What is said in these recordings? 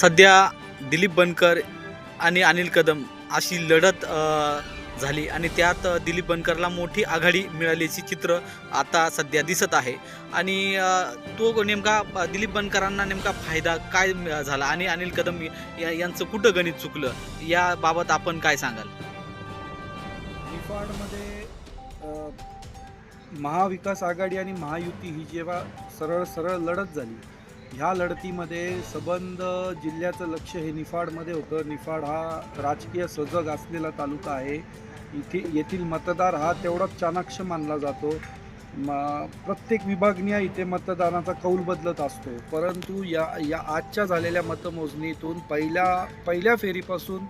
सध्या दिलीप बनकर आणि अनिल कदम अशी लढत झाली आणि त्यात दिलीप बनकरला मोठी आघाडी मिळाल्याची चित्र आता सध्या दिसत आहे. आणि तो नेमका दिलीप बनकरांना नेमका फायदा काय झाला आणि अनिल कदम या- यांचं कुठं गणित चुकलं? याबाबत आपण काय सांगाल? निफाडमध्ये महाविकास आघाडी आणि महायुती ही जेव्हा सरळ सरळ लढत झाली ह्या लढतीमध्ये सबंध जिल्ह्याचं लक्ष हे निफाडमध्ये होतं. निफाड हा राजकीय सजग असलेला तालुका आहे. इथे येथील मतदार हा तेवढाच चाणाक्ष मानला जातो. म प्रत्येक विभागनीय इथे मतदानाचा कौल बदलत असतो. परंतु या या आजच्या झालेल्या मतमोजणीतून पहिल्या पहिल्या फेरीपासून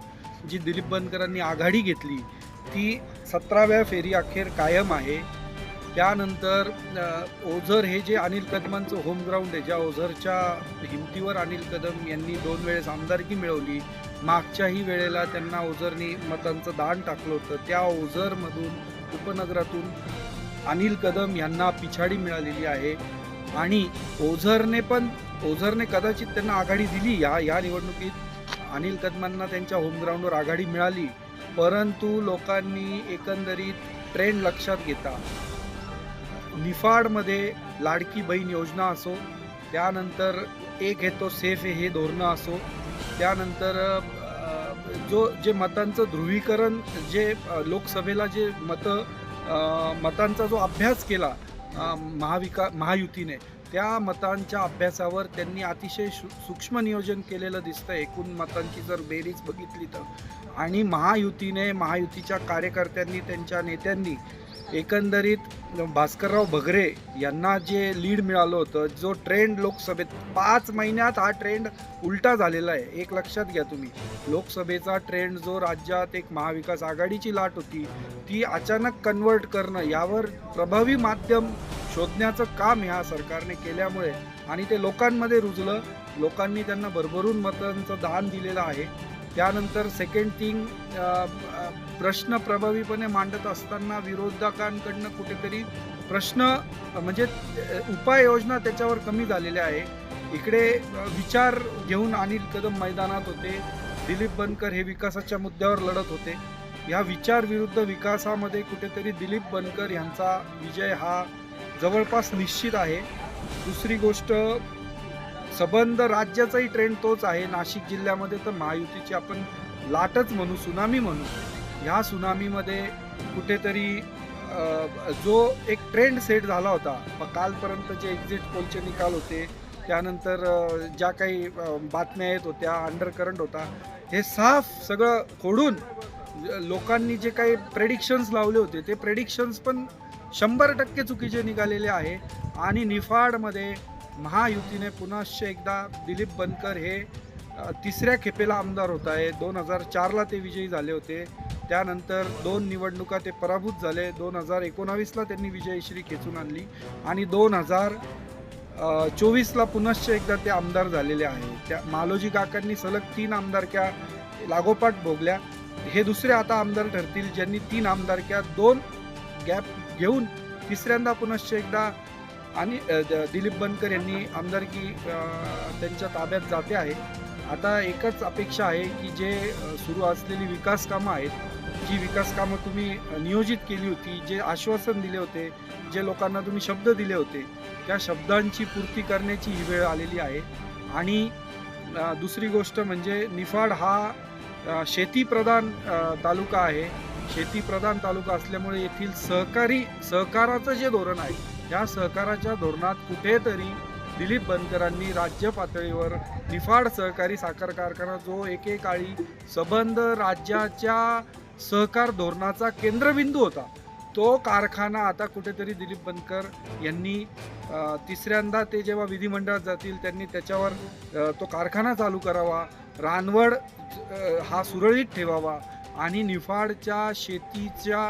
जी दिलीप बनकरांनी आघाडी घेतली ती सतराव्या फेरी अखेर कायम आहे. त्यानंतर ओझर हे जे अनिल कदमांचं होम ग्राउंड आहे ज्या ओझरच्या हिमतीवर अनिल कदम यांनी दोन वेळेस आमदारकी मिळवली. मागच्याही वेळेला त्यांना ओझरनी मतांचं दान टाकलं होतं. त्या ओझरमधून उपनगरातून अनिल कदम यांना पिछाडी मिळालेली आहे. आणि ओझरने पण ओझरने कदाचित त्यांना आघाडी दिली या या निवडणुकीत. अनिल कदमांना त्यांच्या होमग्राऊंडवर आघाडी मिळाली. परंतु लोकांनी एकंदरीत ट्रेंड लक्षात घेता निफाडमध्ये लाडकी बहीण योजना असो त्यानंतर एक येतो सेफ आहे हे धोरणं असो त्यानंतर जो जे मतांचं ध्रुवीकरण जे लोकसभेला जे मतं मतांचा जो अभ्यास केला महाविका महायुतीने त्या मतांच्या अभ्यासावर त्यांनी अतिशय सु सूक्ष्म नियोजन केलेलं दिसतं एकूण मतांची जर बेरीज बघितली तर. आणि महायुतीने महायुतीच्या कार्यकर्त्यांनी त्यांच्या नेत्यांनी एकंदरीत भास्करराव भगरे यांना जे लीड मिळालं होतं जो ट्रेंड लोकसभेत पाच महिन्यात हा ट्रेंड उलटा झालेला आहे. एक लक्षात घ्या तुम्ही. लोकसभेचा ट्रेंड जो राज्यात एक महाविकास आघाडीची लाट होती ती अचानक कन्वर्ट करणं यावर प्रभावी माध्यम शोधण्याचं काम ह्या सरकारने केल्यामुळे आणि ते लोकांमध्ये रुजलं. लोकांनी त्यांना भरभरून मतांचं दान दिलेलं आहे. त्यानंतर सेकंड थिंग प्रश्न प्रभावीपणे मांडत असताना विरोधकांकडनं कुठेतरी प्रश्न म्हणजे उपाययोजना त्याच्यावर कमी झालेल्या आहे. इकडे विचार घेऊन अनिल कदम मैदानात होते. दिलीप बनकर हे विकासाच्या मुद्द्यावर लढत होते. ह्या विचार विरुद्ध विकासामध्ये कुठेतरी दिलीप बनकर यांचा विजय हा जवळपास निश्चित आहे. दुसरी गोष्ट सबंध राज्याचाही ट्रेंड तोच आहे. नाशिक जिल्ह्यामध्ये तर महायुतीची आपण लाटच म्हणू सुनामी म्हणू. ह्या सुनामीमध्ये कुठेतरी जो एक ट्रेंड सेट झाला होता कालपर्यंत जे एक्झिट पोलचे निकाल होते त्यानंतर ज्या काही बातम्या येत होत्या अंडर करंट होता हे साफ सगळं खोडून लोकांनी जे काही प्रेडिक्शन्स लावले होते ते प्रेडिक्शन्स पण शंभर टक्के चुकीचे निघालेले आहे. आणि निफाडमध्ये महायुतीने पुन्हा एकदा दिलीप बनकर हे तिसऱ्या खेपेला आमदार होत आहे. दोन हजार चारला ते विजयी झाले होते. त्यानंतर दोन निवडणुका ते पराभूत झाले. दोन हजार एकोणावीसला त्यांनी विजयश्री खेचून आणली आणि दोन हजार चोवीसला पुनश्च एकदा ते आमदार झालेले आहे. त्या मालोजी काकांनी सलग तीन आमदारक्या लागोपाठ भोगल्या. हे दुसरे आता आमदार ठरतील ज्यांनी तीन आमदारक्या दोन गॅप घेऊन तिसऱ्यांदा पुनश्च एकदा आणि द- दिलीप बनकर यांनी आमदारकी त्यांच्या ताब्यात जाते आहे. आता एकच अपेक्षा आहे की जे सुरू असलेली विकास कामं आहेत जी विकास कामं तुम्ही नियोजित केली होती जे आश्वासन दिले होते जे लोकांना तुम्ही शब्द दिले होते त्या शब्दांची पूर्ती करण्याची ही वेळ आलेली आहे. आणि दुसरी गोष्ट म्हणजे निफाड हा शेतीप्रधान तालुका आहे. शेतीप्रधान तालुका असल्यामुळे येथील सहकारी सहकाराचं जे धोरण आहे या सहकाराच्या धोरणात कुठेतरी दिलीप बनकरांनी राज्य पातळीवर निफाड सहकारी साखर कारखाना जो एकेकाळी सबंध राज्याच्या सहकार धोरणाचा केंद्रबिंदू होता तो कारखाना आता कुठेतरी दिलीप बनकर यांनी तिसऱ्यांदा ते जेव्हा विधिमंडळात जातील त्यांनी त्याच्यावर तो कारखाना चालू करावा रानवड हा सुरळीत ठेवावा आणि निफाडच्या शेतीच्या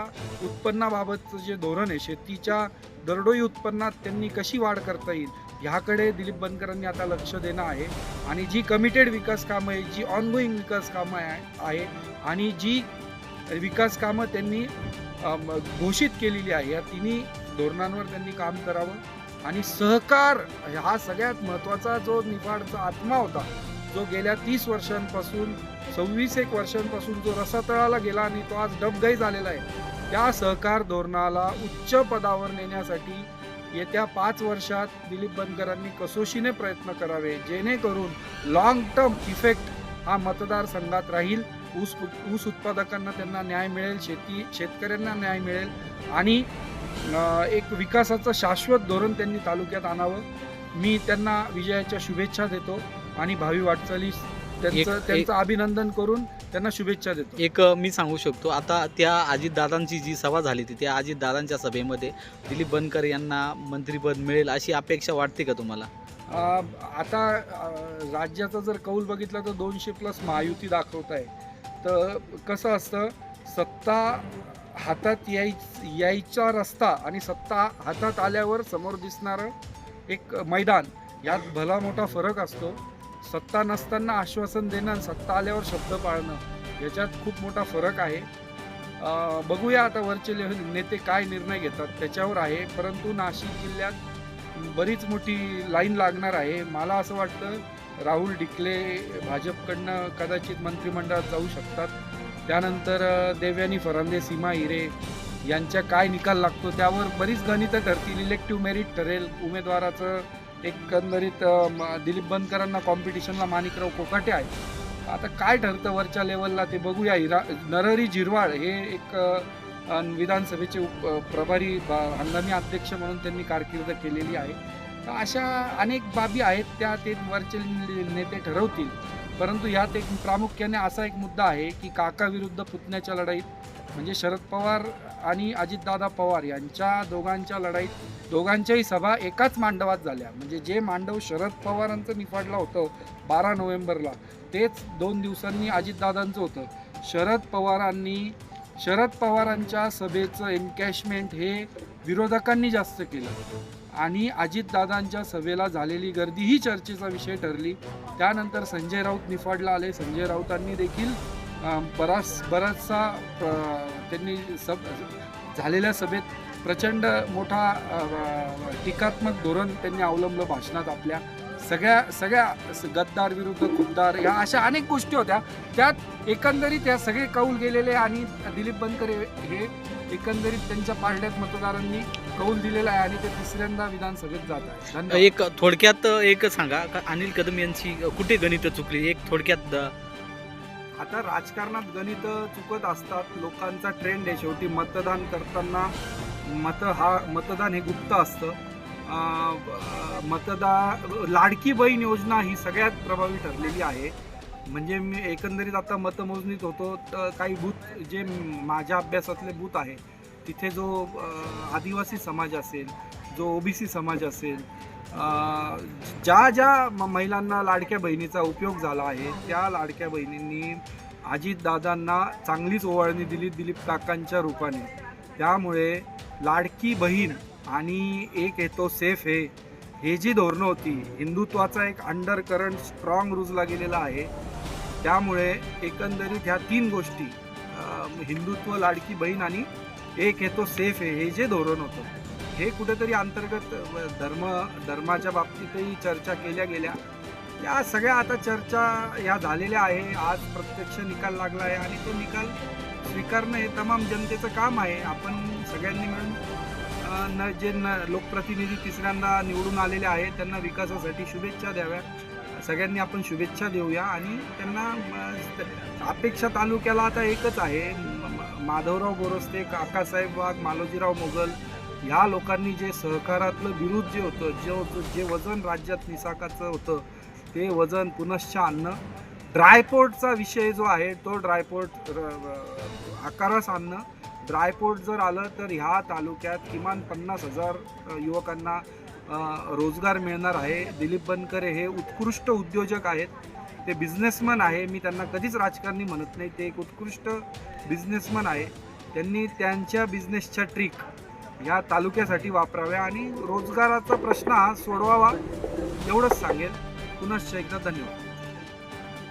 उत्पन्नाबाबतचं जे धोरण आहे शेतीच्या दरडोई उत्पन्नात त्यांनी कशी वाढ करता येईल ह्याकडे दिलीप बनकरांनी आता लक्ष देणं आहे. आणि जी कमिटेड विकास कामं आहे जी ऑनगोईंग विकास कामं आहे आणि जी विकास कामं त्यांनी घोषित केलेली आहे या तिन्ही धोरणांवर त्यांनी काम करावं. आणि सहकार हा सगळ्यात महत्त्वाचा जो निफाडचा आत्मा होता जो गेल्या तीस वर्षांपासून सव्वीस एक वर्षांपासून जो रसातळाला गेला आणि तो आज डबगई झालेला आहे त्या सहकार धोरणाला उच्च पदावर नेण्यासाठी येत्या पाच वर्षात दिलीप बनकरांनी कसोशीने प्रयत्न करावे जेणेकरून लॉंग टर्म इफेक्ट हा मतदारसंघात राहील. ऊस ऊस उत्पादकांना त्यांना न्याय मिळेल शेती शेतकऱ्यांना न्याय मिळेल आणि एक विकासाचं शाश्वत धोरण त्यांनी तालुक्यात आणावं. मी त्यांना विजयाच्या शुभेच्छा देतो. आणि भावी वाटचालीस त्यांचं त्यांचं अभिनंदन करून त्यांना शुभेच्छा देतो. एक मी सांगू शकतो. आता त्या अजितदादांची जी सभा झाली होती त्या अजितदादांच्या सभेमध्ये दिलीप बनकर यांना मंत्रिपद मिळेल अशी अपेक्षा वाटते का तुम्हाला? आता राज्याचा जर कौल बघितला तर दोनशे प्लस महायुती दाखवत आहे. तर कसं असतं सत्ता हातात याय यायचा रस्ता आणि सत्ता हातात आल्यावर समोर दिसणारं एक मैदान यात भला मोठा फरक असतो. सत्ता नसताना आश्वासन देणं आणि सत्ता आल्यावर शब्द पाळणं याच्यात खूप मोठा फरक आहे. बघूया आता वरचे नेते काय निर्णय घेतात त्याच्यावर आहे. परंतु नाशिक जिल्ह्यात बरीच मोठी लाईन लागणार आहे. मला असं वाटतं राहुल डिकले भाजपकडनं कदाचित मंत्रिमंडळात जाऊ शकतात. त्यानंतर देवयानी फरांदे सीमा हिरे यांच्या काय निकाल लागतो त्यावर बरीच गणितं ठरतील. इलेक्टिव्ह मेरिट ठरेल. उमेदवाराचं एकंदरीत म- दिलीप बनकरांना कॉम्पिटिशनला माणिकराव कोकाटे आहे आता काय ठरतं वरच्या लेवलला ते बघूया. हिरा नरहरी जिरवाळ हे एक विधानसभेचे उप प्रभारी हंगामी अध्यक्ष म्हणून त्यांनी कारकीर्द केलेली आहे. तर अशा अनेक बाबी आहेत त्या ते वरचे नेते ठरवतील. परंतु यात एक प्रामुख्याने असा एक मुद्दा आहे की काका विरुद्ध पुतण्याच्या लढाईत म्हणजे शरद पवार आणि अजितदादा पवार यांच्या दोघांच्या लढाईत दोघांच्याही सभा एकाच मांडवात झाल्या. म्हणजे जे मांडव शरद पवारांचं निफाडलं होतं बारा नोव्हेंबरला तेच दोन दिवसांनी अजितदादांचं होतं. शरद पवारांनी शरद पवारांच्या सभेचं एन्कॅशमेंट हे विरोधकांनी जास्त केलं. आणि अजितदादांच्या सभेला झालेली गर्दी ही चर्चेचा विषय ठरली. त्यानंतर संजय राऊत निफाडला आले. संजय राऊतांनी देखील बराच बराचसा त्यांनी सब झालेल्या सभेत प्रचंड मोठा टीकात्मक धोरण त्यांनी अवलंबलं भाषणात आपल्या सगळ्या सगळ्या गद्दार विरुद्ध खुद्दार या अशा अनेक गोष्टी होत्या. त्यात एकंदरीत या सगळे कौल गेलेले आणि दिलीप बनकर हे एकंदरीत त्यांच्या पारड्यात मतदारांनी कौल दिलेला आहे आणि ते तिसऱ्यांदा विधानसभेत जात आहे एक थोडक्यात एक सांगा का अनिल कदम यांची कुठे गणित चुकली? एक थोडक्यात द- आता राजकारणात गणित चुकत असतात लोकांचा ट्रेंड आहे शेवटी मतदान करताना मत हा मतदान हे गुप्त असतं. मतदा लाडकी बहीण योजना ही सगळ्यात प्रभावी ठरलेली आहे. म्हणजे मी एकंदरीत आता मतमोजणीत होतो तर काही बूथ जे माझ्या अभ्यासातले बूथ आहे तिथे जो आदिवासी समाज असेल जो ओबीसी समाज असेल ज्या ज्या म- महिलांना लाडक्या बहिणीचा उपयोग झाला आहे त्या लाडक्या बहिणींनी अजितदादांना चांगलीच ओवाळणी दिली दिलीप काकांच्या रूपाने. त्यामुळे लाडकी बहीण आणि एक येतो सेफ हे हे जी धोरणं होती हिंदुत्वाचा एक अंडर करंट स्ट्रॉंग रुजला गेलेला आहे. त्यामुळे एकंदरीत ह्या तीन गोष्टी हिंदुत्व लाडकी बहीण आणि एक येतो सेफ हे हे जे धोरण होतं हे कुठेतरी अंतर्गत धर्म धर्माच्या बाबतीतही चर्चा केल्या गेल्या. या सगळ्या आता चर्चा ह्या झालेल्या आहे. आज प्रत्यक्ष निकाल लागला आहे आणि तो निकाल स्वीकारणं हे तमाम जनतेचं काम आहे. आपण सगळ्यांनी मिळून न जे न लोकप्रतिनिधी तिसऱ्यांदा निवडून आलेले आहेत त्यांना विकासासाठी शुभेच्छा द्याव्या सगळ्यांनी आपण शुभेच्छा देऊया आणि त्यांना अपेक्षा तालुक्याला आता एकच आहे. माधवराव गोरस्ते काकासाहेब वाघ मालोजीराव मोगल ह्या लोकांनी जे सहकारातलं विरुद्ध जे होतं जे जे वजन राज्यात निसाकाचं होतं ते वजन पुनश्च आणणं. ड्रायपोर्टचा विषय जो आहे तो ड्रायपोर्ट र- आकारास आणणं. ड्रायपोर्ट जर आलं तर ह्या तालुक्यात किमान पन्नास हजार युवकांना रोजगार मिळणार आहे. दिलीप बनकरे हे उत्कृष्ट उद्योजक आहेत. ते बिझनेसमन आहे. मी त्यांना कधीच राजकारणी म्हणत नाही. ते एक उत्कृष्ट बिझनेसमन आहे. त्यांनी त्यांच्या बिझनेसच्या ट्रिक या तालुक्यासाठी वापराव्या आणि रोजगाराचा प्रश्न हा सोडवावा एवढंच सांगेल पुनश्च एकदा धन्यवाद.